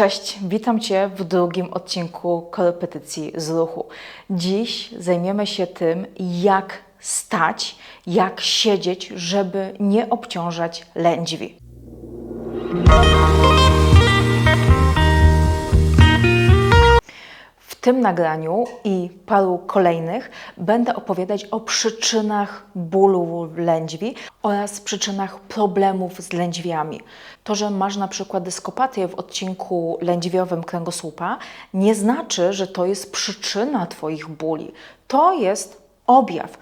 Cześć, witam Cię w drugim odcinku korepetycji z ruchu. Dziś zajmiemy się tym, jak stać, jak siedzieć, żeby nie obciążać lędźwi. W tym nagraniu i paru kolejnych będę opowiadać o przyczynach bólu lędźwi oraz przyczynach problemów z lędźwiami. To, że masz na przykład dyskopatię w odcinku lędźwiowym kręgosłupa, nie znaczy, że to jest przyczyna Twoich bóli. To jest objaw.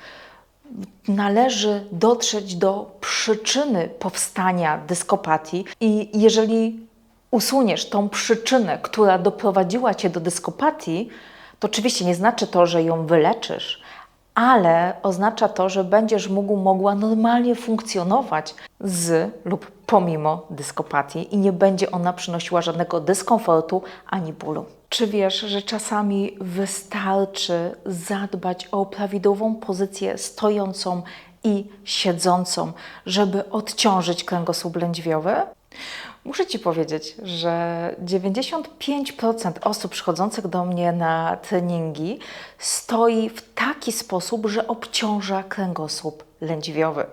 Należy dotrzeć do przyczyny powstania dyskopatii i jeżeli usuniesz tą przyczynę, która doprowadziła cię do dyskopatii, to oczywiście nie znaczy to, że ją wyleczysz, ale oznacza to, że będziesz mógł, mogła normalnie funkcjonować z lub pomimo dyskopatii i nie będzie ona przynosiła żadnego dyskomfortu ani bólu. Czy wiesz, że czasami wystarczy zadbać o prawidłową pozycję stojącą i siedzącą, żeby odciążyć kręgosłup lędźwiowy? Muszę Ci powiedzieć, że 95% osób przychodzących do mnie na treningi stoi w taki sposób, że obciąża kręgosłup lędźwiowy.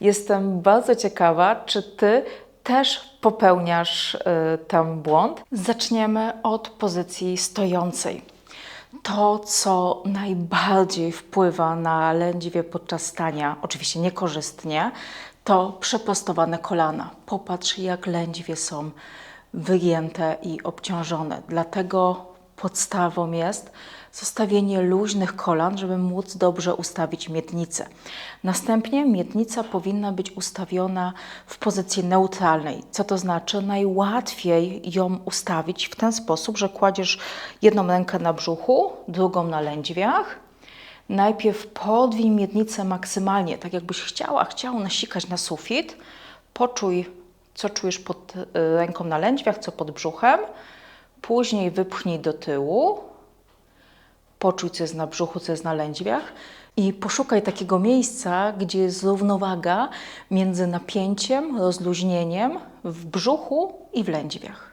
Jestem bardzo ciekawa, czy Ty też popełniasz y, ten błąd. Zaczniemy od pozycji stojącej. To, co najbardziej wpływa na lędźwie podczas stania, oczywiście niekorzystnie, to przeprostowane kolana. Popatrz, jak lędźwie są wygięte i obciążone. Dlatego podstawą jest zostawienie luźnych kolan, żeby móc dobrze ustawić miednicę. Następnie miednica powinna być ustawiona w pozycji neutralnej. Co to znaczy? Najłatwiej ją ustawić w ten sposób, że kładziesz jedną rękę na brzuchu, drugą na lędźwiach, Najpierw podwij miednicę maksymalnie, tak jakbyś chciała, chciał nasikać na sufit. Poczuj, co czujesz pod y, ręką na lędźwiach, co pod brzuchem. Później wypchnij do tyłu. Poczuj, co jest na brzuchu, co jest na lędźwiach. I poszukaj takiego miejsca, gdzie jest równowaga między napięciem, rozluźnieniem w brzuchu i w lędźwiach.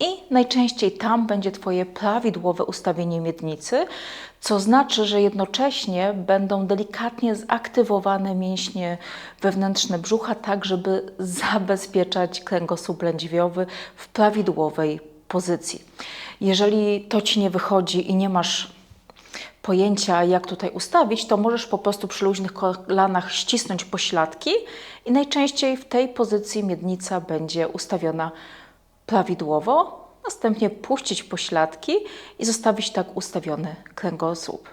I najczęściej tam będzie Twoje prawidłowe ustawienie miednicy, co znaczy, że jednocześnie będą delikatnie zaktywowane mięśnie wewnętrzne brzucha, tak żeby zabezpieczać kręgosłup lędźwiowy w prawidłowej pozycji. Jeżeli to Ci nie wychodzi i nie masz pojęcia, jak tutaj ustawić, to możesz po prostu przy luźnych kolanach ścisnąć pośladki i najczęściej w tej pozycji miednica będzie ustawiona prawidłowo, następnie puścić pośladki i zostawić tak ustawiony kręgosłup.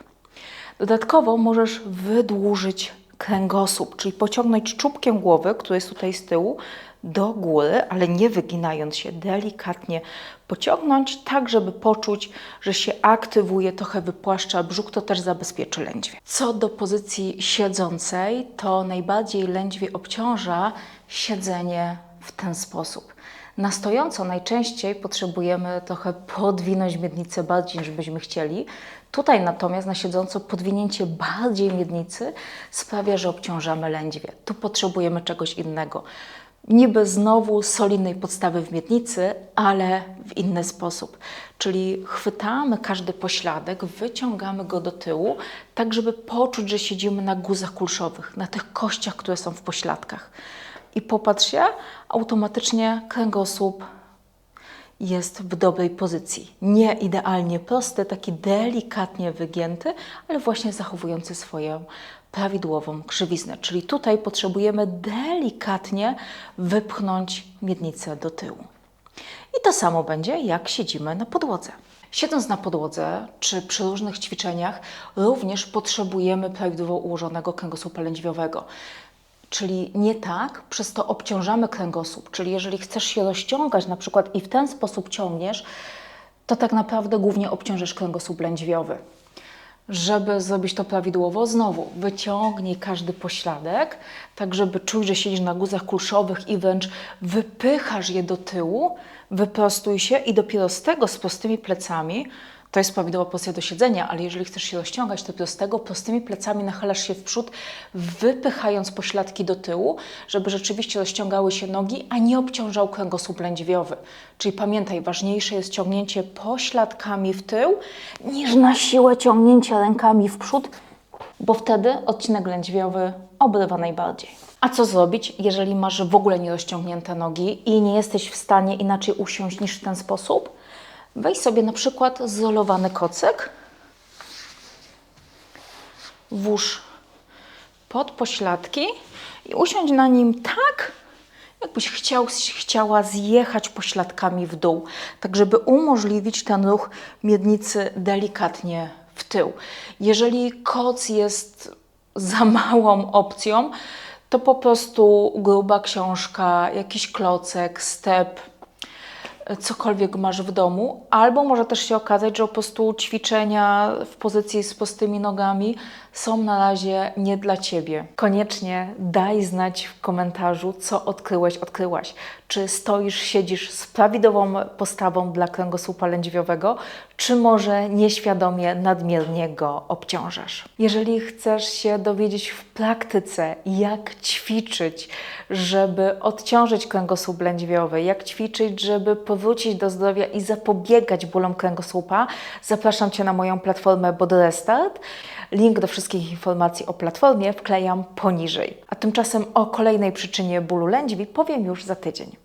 Dodatkowo możesz wydłużyć kręgosłup, czyli pociągnąć czubkiem głowy, który jest tutaj z tyłu, do góry, ale nie wyginając się, delikatnie pociągnąć, tak żeby poczuć, że się aktywuje, trochę wypłaszcza brzuch, to też zabezpieczy lędźwie. Co do pozycji siedzącej, to najbardziej lędźwie obciąża siedzenie w ten sposób. Na stojąco najczęściej potrzebujemy trochę podwinąć miednicę bardziej niż byśmy chcieli. Tutaj natomiast na siedząco podwinięcie bardziej miednicy sprawia, że obciążamy lędźwie. Tu potrzebujemy czegoś innego. Niby znowu solidnej podstawy w miednicy, ale w inny sposób. Czyli chwytamy każdy pośladek, wyciągamy go do tyłu, tak żeby poczuć, że siedzimy na guzach kulszowych, na tych kościach, które są w pośladkach i popatrz się, automatycznie kręgosłup jest w dobrej pozycji. Nie idealnie prosty, taki delikatnie wygięty, ale właśnie zachowujący swoją prawidłową krzywiznę. Czyli tutaj potrzebujemy delikatnie wypchnąć miednicę do tyłu. I to samo będzie, jak siedzimy na podłodze. Siedząc na podłodze czy przy różnych ćwiczeniach, również potrzebujemy prawidłowo ułożonego kręgosłupa lędźwiowego. Czyli nie tak, przez to obciążamy kręgosłup. Czyli jeżeli chcesz się rozciągać na przykład i w ten sposób ciągniesz, to tak naprawdę głównie obciążysz kręgosłup lędźwiowy. Żeby zrobić to prawidłowo, znowu wyciągnij każdy pośladek, tak żeby czuć, że siedzisz na guzach kulszowych i wręcz wypychasz je do tyłu, wyprostuj się i dopiero z tego, z prostymi plecami, To jest prawidłowa pozycja do siedzenia, ale jeżeli chcesz się rozciągać, to prostego, prostymi plecami nachylasz się w przód, wypychając pośladki do tyłu, żeby rzeczywiście rozciągały się nogi, a nie obciążał kręgosłup lędźwiowy. Czyli pamiętaj, ważniejsze jest ciągnięcie pośladkami w tył, niż na siłę ciągnięcie rękami w przód, bo wtedy odcinek lędźwiowy obrywa najbardziej. A co zrobić, jeżeli masz w ogóle nierozciągnięte nogi i nie jesteś w stanie inaczej usiąść niż w ten sposób? Weź sobie na przykład zrolowany kocyk, włóż pod pośladki i usiądź na nim tak, jakbyś chciał, chciała zjechać pośladkami w dół, tak żeby umożliwić ten ruch miednicy delikatnie w tył. Jeżeli koc jest za małą opcją, to po prostu gruba książka, jakiś klocek, step, cokolwiek masz w domu, albo może też się okazać, że po prostu ćwiczenia w pozycji z prostymi nogami są na razie nie dla Ciebie. Koniecznie daj znać w komentarzu, co odkryłeś, odkryłaś. Czy stoisz, siedzisz z prawidłową postawą dla kręgosłupa lędźwiowego, czy może nieświadomie nadmiernie go obciążasz. Jeżeli chcesz się dowiedzieć w praktyce, jak ćwiczyć, żeby odciążyć kręgosłup lędźwiowy, jak ćwiczyć, żeby powrócić do zdrowia i zapobiegać bólom kręgosłupa, zapraszam Cię na moją platformę Body Restart. Link do wszystkich informacji o platformie wklejam poniżej. A tymczasem o kolejnej przyczynie bólu lędźwi powiem już za tydzień.